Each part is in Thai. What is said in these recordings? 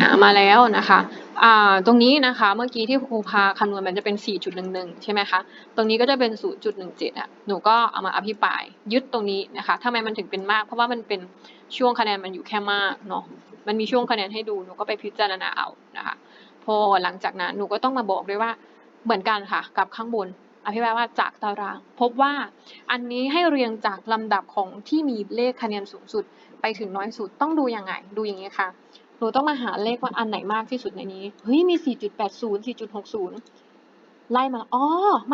อ่ามาแล้วนะคะตรงนี้นะคะเมื่อกี้ที่ครูพาคำนวณมันจะเป็น 4.11 ใช่ไหมคะ ตรงนี้ก็จะเป็น 0.17อะหนูก็เอามาอภิปรายยึดตรงนี้นะคะทำไมมันถึงเป็นมาก เพราะว่ามันเป็นช่วงคะแนนมันอยู่แค่มากเนาะมันมีช่วงคะแนนให้ดูหนูก็ไปพิจารณาเอานะคะพอหลังจากนั้นหนูก็ต้องมาบอกด้วยว่าเหมือนกันค่ะ กับข้างบนอธิบายว่าจากตาราง พบว่าอันนี้ให้เรียงจากลำดับของที่มีเลขคะแนนสูงสุดไปถึงน้อยสุดต้องดูยังไง ดูอย่างนี้ค่ะ นูต้องมาหาเลขว่าอันไหนมากที่สุดในนี้ เฮ้ย มี 4.80 4.60 ไล่มา อ๋อ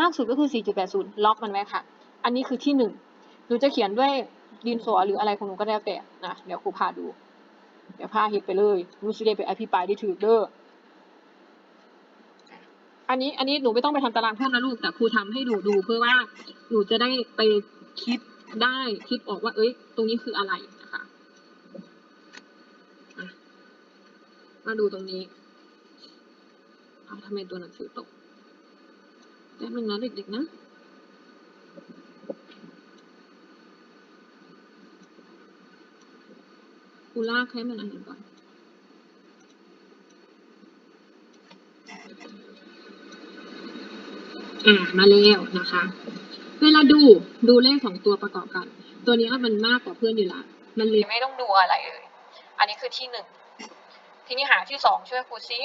มากสุดก็คือ 4.80 ล็อกมันไว้ค่ะ อันนี้คือที่หนึ่งหนูจะเขียนด้วยดินสอหรืออะไรของหนูก็แล้วแต่นะ เดี๋ยวครูพาดู เดี๋ยวพาเฮ็ดไปเลยหนูสิได้ไปอภิปรายได้ถือเด้อ อันนี้ อันนี้หนูไม่ต้องไปทำตารางเพิ่มนะลูก แต่ครูทำให้หนูดูเพื่อว่าหนูจะได้ไปคิดได้คิดออกว่า เอ้ย ตรงนี้คืออะไรนะคะ มาดูตรงนี้ เอาทำไมตัวหนังสือตกแป๊บนึงนะเด็กๆนะกูลากให้มันอันนี้ก่อนอ่ามาแล้วนะคะ เวลาดูดูเลขสองตัวประกอบกัน ตัวนี้มันมากกว่าเพื่อนอยู่ละมันเลยไม่ต้องดูอะไรเลย อันนี้คือที่หนึ่ง ทีนี้หาที่สองช่วยครูซิ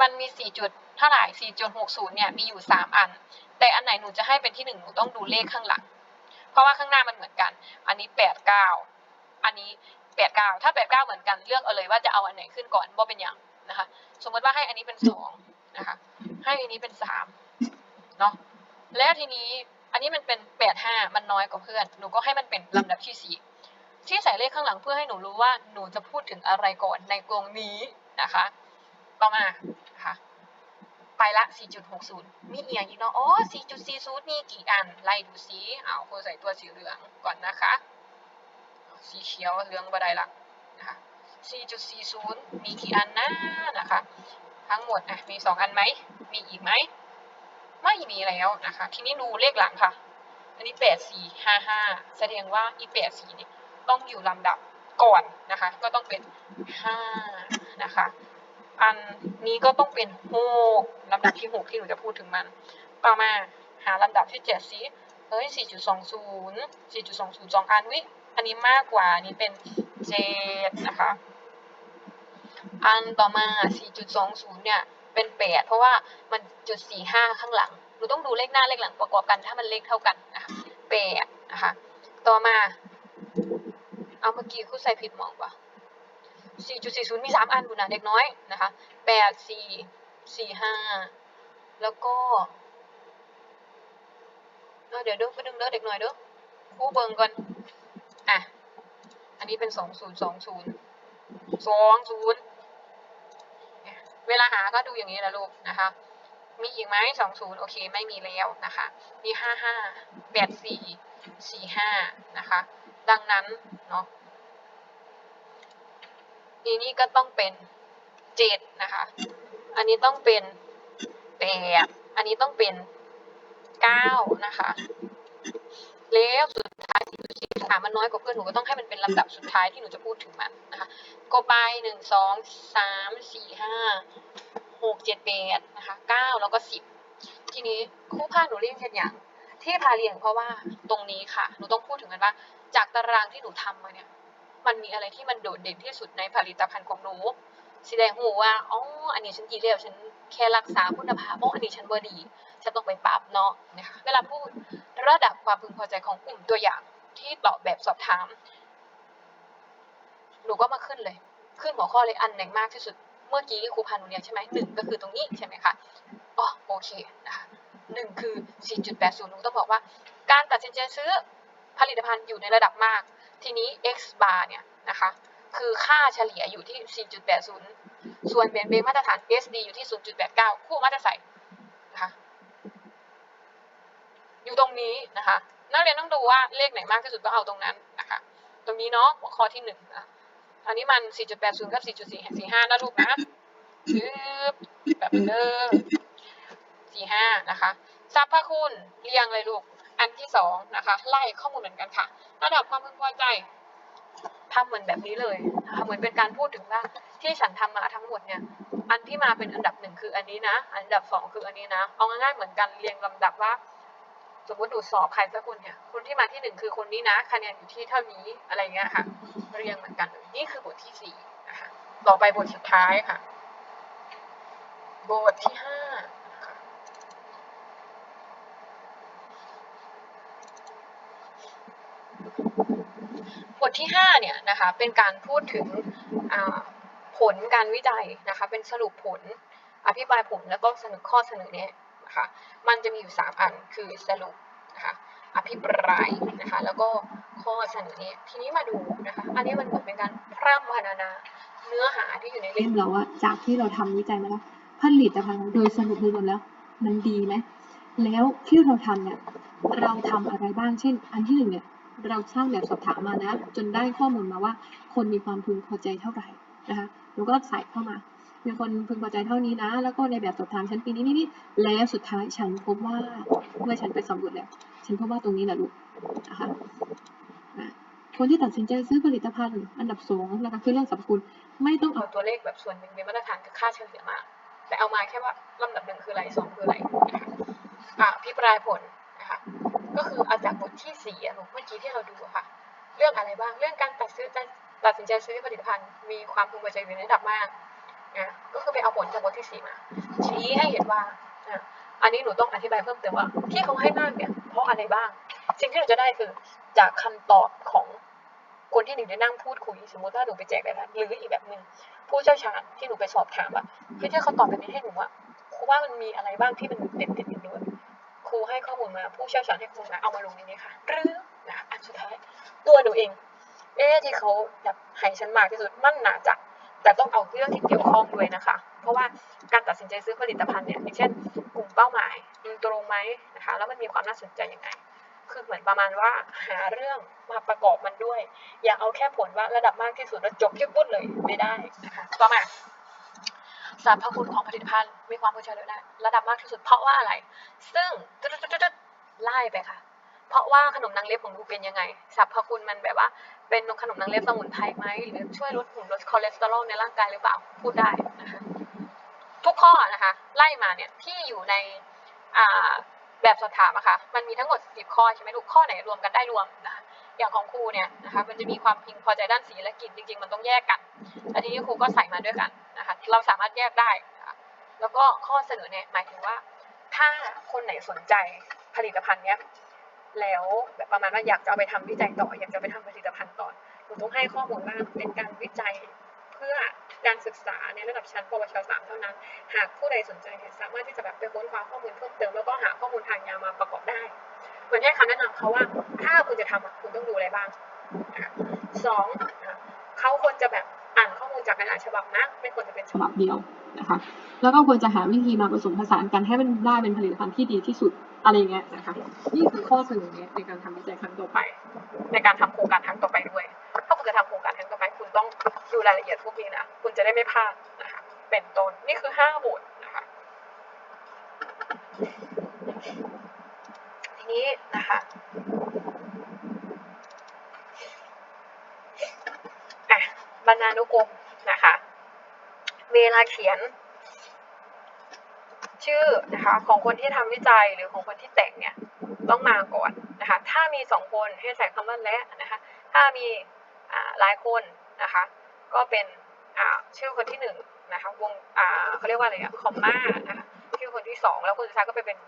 มันมีสี่จุดเท่าไหร่สี่จุดหกศูนย์เนี่ยมีอยู่สามอัน แต่อันไหนหนูจะให้เป็นที่หนึ่งหนูต้องดูเลขข้างหลัง เพราะว่าข้างหน้ามันเหมือนกัน อันนี้แปดเก้าอันนี้แปดเก้าถ้าแปดเก้าเหมือนกันเลือกเอาเลยว่าจะเอาอันไหนขึ้นก่อนว่าเป็นอย่างนะคะ สมมติว่าให้อันนี้เป็นสองนะคะ ให้อันนี้เป็นสามเนาะแล้วทีนี้อันนี้มันเป็นแปดห้ามันน้อยกว่าเพื่อน หนูก็ให้มันเป็นลำดับที่สี่ ที่ใส่เลขข้างหลังเพื่อให้หนูรู้ว่าหนูจะพูดถึงอะไรก่อนในกรงนี้นะคะ ต่อมาค่ะ ไปละ 4.60 มีเอียงอีกเนาะอ๋อ4.40มีกี่อัน ไล่ดูซิเอาครูใส่ตัวสีเหลืองก่อนนะคะ สีเขียวเหลืองบ่ได้ละนะคะ 4.40 มีกี่อันนะนะคะ ทั้งหมดอะมี 2 อันไหม มีอีกไหม ไม่มีแล้วนะคะ ทีนี้ดูเลขหลังค่ะ อันนี้ 8455 แสดงว่าอี84เนี่ย ต้องอยู่ลำดับก่อนนะคะ ก็ต้องเป็น5นะคะ อันนี้ก็ต้องเป็นหกลำดับที่หกที่หนูจะพูดถึงมัน ต่อมาหาลำดับที่เจ็ดสิเฮ้ยสี่จุดสองศูนย์สี่จุดสองศูนย์สองอันวิอันนี้มากกว่าอันนี้เป็นเจ็ดนะคะ อันต่อมาสี่จุดสองศูนย์เนี่ย เป็นแปดเพราะว่ามันจุดสี่ห้าข้างหลังหนูต้องดูเลขหน้าเลขหลังประกอบกันถ้ามันเลขเท่ากันนะคะแปดนะคะ ต่อมา เอาเมื่อกี้คุณใส่ผิดมองปะ4.40 มี 3 อันบุญนะเด็กน้อยนะคะ 8 4 4 5 แล้วก็ เดี๋ยวเด้อไปดึงเด้อเด็กน้อยเด้อคู่เบิงก่อน อะ อันนี้เป็น 2020 20 เวลาหาก็ดูอย่างนี้แหละลูกนะคะ มีอีกไหม20 โอเค ไม่มีแล้วนะคะ มี 55 84 45 นะคะ ดังนั้นเนาะทีนี้ก็ต้องเป็นเจ็ดนะคะ อันนี้ต้องเป็นแปดอันนี้ต้องเป็นเก้านะคะ แล้วสุดท้ายที่สี่สามมันน้อยกว่าเพื่อนหนูก็ต้องให้มันเป็นลำดับสุดท้ายที่หนูจะพูดถึงมันนะคะก็ไปหนึ่งสองสามสี่ห้าหกเจ็ดแปดนะคะเก้าแล้วก็สิบทีนี้คู่พาหนูเรียนเช่นอย่างที่พาเรียนเพราะว่าตรงนี้ค่ะ หนูต้องพูดถึงกันว่า จากตารางที่หนูทำมาเนี่ย มันมีอะไรที่มันโดดเด่นที่สุดในผลิตภัณฑ์ของหนูแสดงหูว่า อ๋อ อันนี้ฉันดีแล้ว ฉันแค่รักษาคุณภาพอ๋ออันนี้ฉันบ่ดี ฉันต้องไปปรับเนาะนะคะ เวลาพูดระดับความพึงพอใจของกลุ่มตัวอย่างที่ตอบแบบสอบถาม หนูก็มาขึ้นเลย ขึ้นหัวข้อเลยอันไหนมากที่สุด เมื่อกี้ครูพานูเรียนใช่ไหมหนึ่งก็คือตรงนี้ใช่ไหมคะ อ๋อ โอเคนะคะหนึ่งคือ 4.80หนูต้องบอกว่า การตัดสินใจซื้อ ผลิตภัณฑ์อยู่ในระดับมาก ทีนี้ x bar เนี่ยนะคะคือค่าเฉลี่ยอยู่ที่ 4.80 ส่วนเบนเบมาตรฐาน SD อยู่ที่ 0.89 คู่มาตรใส่นะคะอยู่ตรงนี้นะคะนักเรียนต้องดูว่าเลขไหนมากที่สุดก็เอาตรงนั้นนะคะตรงนี้เนาะหัวข้อที่หนึ่งนะอันนี้มัน 4.80 กับ 4.45นะลูกนะปึ๊บแบบเดิม45 นะคะสรรพคุณเรียงเลยลูก อันที่สองนะคะไล่ข้อมูลเหมือนกันค่ะ ระดับความพึงพอใจทำเหมือนแบบนี้เลยนะคะเหมือนเป็นการพูดถึงว่าที่ฉันทำมาทั้งหมดเนี่ยอันที่มาเป็นอันดับหนึ่งคืออันนี้นะ อันดับสองคืออันนี้นะ เอาง่ายๆเหมือนกันเรียงลำดับว่า สมมติหนูสอบใครสักคนเนี่ยคนที่มาที่หนึ่งคือคนนี้นะคะแนนอยู่ที่เท่านี้อะไรเงี้ยค่ะ เรียงเหมือนกันเลยนี่คือบทที่สี่นะคะต่อไปบทสุดท้ายค่ะ บทที่ห้านะคะ บทที่5เนี่ยนะคะเป็นการพูดถึงผลการวิจัยนะคะเป็นสรุปผลอภิปรายผลแล้วก็เสนอข้อเสนอแนะนะคะมันจะมีอยู่ 3 อันคือสรุปนะคะอภิปรายนะคะแล้วก็ข้อเสนอแนะทีนี้มาดูนะคะอันนี้มันเหมือนเป็นการพร่ำพรรณนาเนื้อหาที่อยู่ในเล่มเราอะจากที่เราทำวิจัยมาแล้วผลิตภัณฑ์โดยสรุปรวมแล้วมันดีไหมแล้วที่เราทำเนี่ยเราทำอะไรบ้างเช่น อันที่หนึ่งเนี่ย เราสร้างแบบสอบถามมานะ จนได้ข้อมูลมาว่า คนมีความพึงพอใจเท่าไหร่นะคะเราก็ใส่เข้ามา มีคนพึงพอใจเท่านี้นะ แล้วก็ในแบบสอบถามชั้นปีนี้นี่แล้วสุดท้ายฉันพบว่าเมื่อฉันไปสำรวจแล้ว ฉันพบว่าตรงนี้แหละลูกนะคะคนที่ตัดสินใจซื้อผลิตภัณฑ์อันดับสองนะคะคือเรื่องสรรพคุณไม่ต้องเอาตัวเลขแบบส่วนหนึ่งเป็นมาตรฐานคือค่าเฉลี่ยมา แต่เอามาแค่ว่าลำดับหนึ่งคืออะไรสองคืออะไรนะคะอะพิปรายผลนะคะ ก็คือเอาจากบทที่สี่อะหนูเมื่อกี้ที่เราดูอะค่ะ เรื่องอะไรบ้าง เรื่องการตัดซื้อตัดสินใจซื้อผลิตภัณฑ์มีความพึงพอใจอยู่ในระดับมากนะก็คือไปเอาผลจากบทที่สี่มาชี้ให้เห็นว่าอะอันนี้หนูต้องอธิบายเพิ่มเติมว่าที่เขาให้มากเนี่ยเพราะอะไรบ้าง สิ่งที่หนูจะได้คือจากคำตอบของคนที่หนูได้นั่งพูดคุยสมมติว่าหนูไปแจกแบบนั้นหรืออีกแบบหนึ่งผู้เชี่ยวชาญที่หนูไปสอบถามว่าเฮ้ยถ้าเขาตอบแบบนี้ให้หนูอะครูว่ามันมีอะไรบ้างที่มันเด็ดเด็ด รูให้ข้อมูลมาผู้เชี่ยวชาญให้ข้อมูลมาเอามาลงในนี้ค่ะ หรือนะอันสุดท้ายตัวหนูเอง เอ๊ที่เขาแบบให้ฉันมากที่สุดมันหนาจะแต่ต้องเอาเรื่องที่เกี่ยวข้องด้วยนะคะ เพราะว่าการตัดสินใจซื้อผลิตภัณฑ์เนี่ยอย่างเช่น กลุ่มเป้าหมายมันตรงไหมนะคะแล้วมันมีความน่าสนใจยังไงคือเหมือนประมาณว่าหาเรื่องมาประกอบมันด้วย อย่าเอาแค่ผลว่าระดับมากที่สุดแล้วจบที่ปุ้นเลยไม่ได้นะคะต่อมา สรรพคุณของผลิตภัณฑ์มีความพึงพอใจเลยนะระดับมากที่สุด เพราะว่าอะไร ซึ่งตึ๊ดๆๆๆไล่ไปค่ะ เพราะว่าขนมนางเล็บของหนูเป็นยังไงสรรพคุณมันแบบว่า เป็นขนมนางเล็บสมุนไพรไหมหรือช่วยลดหุ่นลดคอเลสเตอรอลในร่างกายหรือเปล่าพูดได้นะคะทุกข้อนะคะ ไล่มาเนี่ยที่อยู่ในอ่าแบบสอบถามอะค่ะมันมีทั้งหมดสิบข้อใช่ไหมลูกข้อไหนรวมกันได้รวมนะคะอย่างของครูเนี่ยนะคะมันจะมีความพึงพอใจด้านสีและกลิ่นจริง ๆ มันต้องแยกกันแต่ทีนี้ครูก็ใส่มาด้วยกัน นะคะเราสามารถแยกได้นะคะแล้วก็ข้อเสนอเนี่ยหมายถึงว่า ถ้าคนไหนสนใจผลิตภัณฑ์เนี้ยแล้วแบบประมาณว่าอยากจะเอาไปทำวิจัยต่อ อยากจะไปทำผลิตภัณฑ์ต่อหนูต้องให้ข้อมูลว่าเป็นการวิจัยเพื่อการศึกษาในระดับชั้นปวชสามเท่านั้น หากผู้ใดสนใจเนี่ยสามารถที่จะแบบไปค้นคว้าข้อมูลเพิ่มเติมแล้วก็หาข้อมูลทางยามาประกอบได้เหมือนให้คำแนะนำเขาว่า ถ้าคุณจะทำคุณต้องดูอะไรบ้างสองเขาควรจะแบบอ่านข้อมูล จากหลายๆฉบับนะไม่ควรจะเป็นฉฉบับบับเดียวนะคะแล้วก็ควรจะหาวิธีมาผสมผสานกันให้มันได้เป็นผลิตภัณฑ์ที่ดีที่สุดอะไรอย่างเงี้ยนะคะนี่คือข้อเสนอแนะในการทำวิจัยครั้งต่อไป ในการทำโครงการครั้งต่อไปด้วย ถ้าคุณจะทำโครงการครั้งต่อไป คุณต้องดูรายละเอียดพวกนี้นะคุณจะได้ไม่พลาดนะคะเป็นต้นนี่คือห้าบทนะคะทีนี้นะคะอะบรรณานุกรม นะคะ เวลาเขียน ชื่อนะคะของคนที่ทำวิจัยหรือของคนที่แต่งเนี่ยต้องมาก่อนนะคะ ถ้ามีสองคนให้ใส่คำว่าและนะคะ ถ้ามีหลายคนนะคะ ก็เป็นชื่อคนที่หนึ่งนะคะวงเขาเรียกว่าอะไรอะคอมมานะคะชื่อคนที่สองแล้วคนสุดท้ายก็ไปเป็น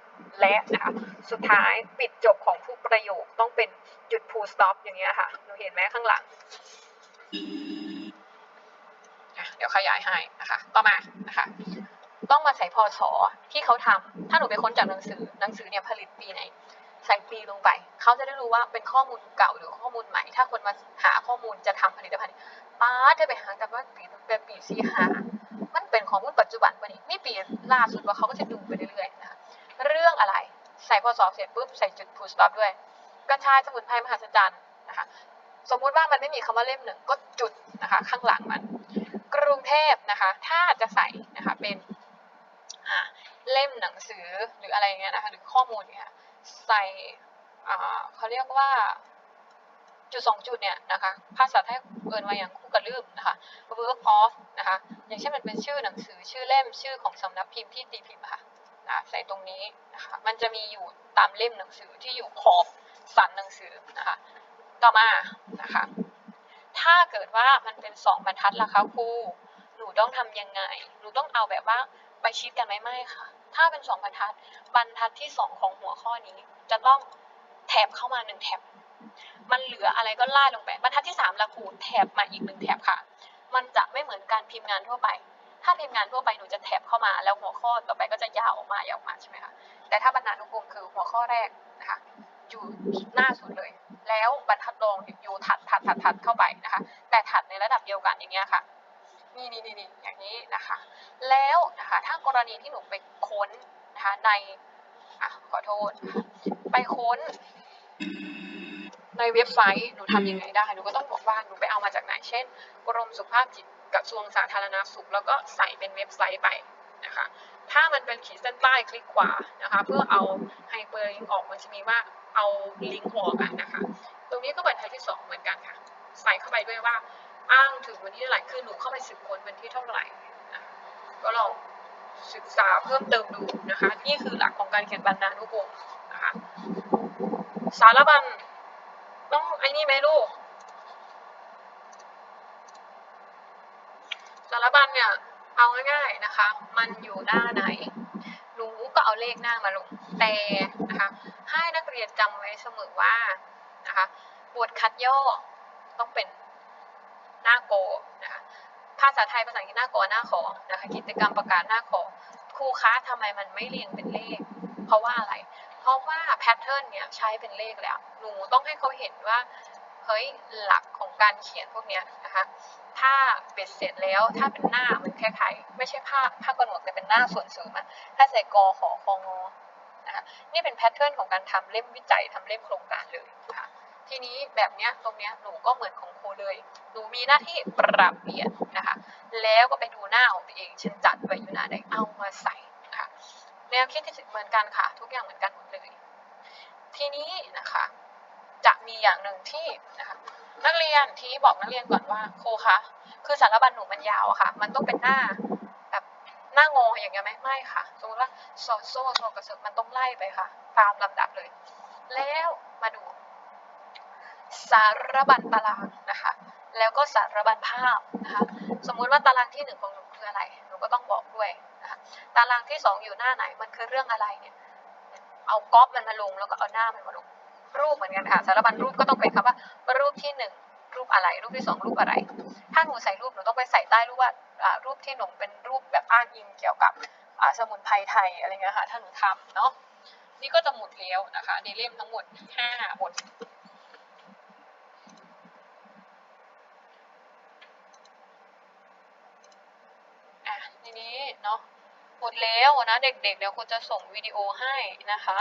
และนะคะสุดท้ายปิดจบของทุกประโยคต้องเป็นจุด full stop อย่างเงี้ยค่ะหนูเห็นไหมข้างหลัง เดี๋ยวขยายให้นะคะต่อมานะคะ ต้องมาใส่พศที่เขาทำถ้าหนูไปค้นจากหนังสือหนังสือเนี่ยผลิตปีไหนใส่ปีลงไป เขาจะได้รู้ว่าเป็นข้อมูลเก่าหรือข้อมูลใหม่ ถ้าคนมาหาข้อมูลจะทำผลิตภัณฑ์ป้าดเธอไปหาแต่ว่าปีเป็นปีสี่ห้ามันเป็นข้อมูลปัจจุบันปะนี่นี่ปีล่าสุดว่าเขาก็จะดูไปเรื่อยๆนะคะเรื่องอะไรใส่พศเสร็จปุ๊บใส่จุด full stop ด้วยกระชายสมุนไพรมหัศจรรย์นะคะ สมมุติว่ามันไม่มีคำว่าเล่มหนึ่งก็จุดนะคะ ข้างหลังมัน รุงเทพนะคะ ถ้าจะใส่นะคะเป็นเล่มหนังสือหรืออะไรเงี้ยนะคะหรือข้อมูลเนี่ยใส่เขาเรียกว่าจุดสองจุดเนี่ยนะคะภาษาไทยเอินว่าอย่างคู่กับลืมนะคะ work of นะคะอย่างเช่นมันเป็นชื่อหนังสือชื่อเล่มชื่อของสำนักพิมพ์ที่ตีพิมพ์ค่ะนะใส่ตรงนี้นะคะมันจะมีอยู่ตามเล่มหนังสือที่อยู่ขอบสันหนังสือนะคะต่อมานะคะ ถ้าเกิดว่ามันเป็นสองบรรทัดล่ะคะครู หนูต้องทำยังไง หนูต้องเอาแบบว่าไปชิดกันไหมไม่ค่ะ ถ้าเป็นสองบรรทัด บรรทัดที่สองของหัวข้อนี้ จะต้องแถบเข้ามาหนึ่งแถบ มันเหลืออะไรก็ล่าดลงไป บรรทัดที่สามละครูแถบมาอีกหนึ่งแถบค่ะ มันจะไม่เหมือนการพิมพ์งานทั่วไป ถ้าพิมพ์งานทั่วไปหนูจะแถบเข้ามา แล้วหัวข้อต่อไปก็จะยาวออกมายาวออกมาใช่ไหมคะ แต่ถ้าบรรณานุกรมคือหัวข้อแรกนะคะ อยู่หน้าสุดเลย แล้วบรรทัดรองอยู่ถัดถัดถัดถัดเข้าไปนะคะ แต่ถัดในระดับเดียวกันอย่างเงี้ยค่ะ นี่นี่นี่นี่อย่างนี้นะคะ แล้วนะคะถ้ากรณีที่หนูไปค้นนะคะในอะขอโทษนะคะไปค้น ในเว็บไซต์หนูทำยังไงได้หนูก็ต้องบอกว่าหนูไปเอามาจากไหน เช่น กรมสุขภาพจิตกระทรวงสาธารณสุข แล้วก็ใส่เป็นเว็บไซต์ไปนะคะถ้ามันเป็นขีดเส้นใต้คลิกขวานะคะ เพื่อเอาไฮเปอร์ลิงก์ออกมันจะมีว่า เอาลิงก์ออกอะนะคะ ตรงนี้ก็บรรทัดที่สองเหมือนกันค่ะ ใส่เข้าไปด้วยว่าอ้างถึงวันที่เท่าไหร่คือหนูเข้าไปสืบค้นวันที่เท่าไหร่นะก็ลองศึกษาเพิ่มเติมดูนะคะ นี่คือหลักของการเขียนบรรณานุกรมนะคะสารบัญต้องไอ้นี่ไหมลูกสารบัญเนี่ยเอาง่ายๆนะคะ มันอยู่หน้าไหน หนูก็เอาเลขหน้ามาลง แต่นะคะให้นักเรียนจำไว้เสมอว่านะคะบทคัดย่อต้องเป็นหน้าโกนะคะภาษาไทยภาษาอังกฤษหน้ากอหน้าขอนะคะกิจกรรมประกาศหน้าขอครูคะทำไมมันไม่เรียงเป็นเลข เพราะว่าอะไร เพราะว่าแพทเทิร์นเนี่ยใช้เป็นเลขแล้ว หนูต้องให้เขาเห็นว่า เฮ้ยหลักของการเขียนพวกเนี้ยนะคะ ถ้าเบ็ดเสร็จแล้วถ้าเป็นหน้ามันคล้ายๆไม่ใช่ผ้าผ้ากระหนวกแต่เป็นหน้าส่วนเสริมอะถ้าใส่กอขอคองอนะคะนี่เป็นแพทเทิร์นของการทำเล่มวิจัยทำเล่มโครงการเลยนะคะทีนี้แบบเนี้ยตรงเนี้ยหนูก็เหมือนของครูเลย หนูมีหน้าที่ปรับเปลี่ยนนะคะ แล้วก็ไปดูหน้าของตัวเองฉันจัดไว้อยู่หน้าใดเอามาใส่นะคะแนวคิดที่เหมือนกันค่ะ ทุกอย่างเหมือนกันหมดเลย ทีนี้นะคะ จะมีอย่างหนึ่งที่นะคะนักเรียนที่บอกนักเรียนก่อนว่าครูคะคือสารบัญหนูมันยาวอะค่ะ มันต้องเป็นหน้าแบบหน้างออย่างเงี้ยไหมไม่ค่ะสมมติว่าซอโซ่โซกระเซิร์มันต้องไล่ไปค่ะ ตามลำดับเลย แล้วมาดู สารบัญตารางนะคะ แล้วก็สารบัญภาพนะคะ สมมุติว่าตารางที่หนึ่งของหนูคืออะไรหนูก็ต้องบอกด้วยนะคะตารางที่สองอยู่หน้าไหนมันคือเรื่องอะไรเนี่ยเอาก๊อปมันมาลงแล้วก็เอาหน้ามันมาลง รูปเหมือนกันค่ะสารบัญรูปก็ต้องเป็นคำว่ารูปที่หนึ่งรูปอะไร รูปที่สองรูปอะไร ถ้าหนูใส่รูปหนูต้องไปใส่ใต้รูปว่ารูปที่หนูเป็นรูปแบบอ้างอิงเกี่ยวกับสมุนไพรไทยอะไรเงี้ยค่ะถ้าหนูทำเนาะนี่ก็จะหมดแล้วนะคะ ในเล่มทั้งหมดห้าบทอะทีนี้เนาะหมดแล้วนะเด็กๆเดี๋ยวคุณจะส่งวิดีโอให้นะคะ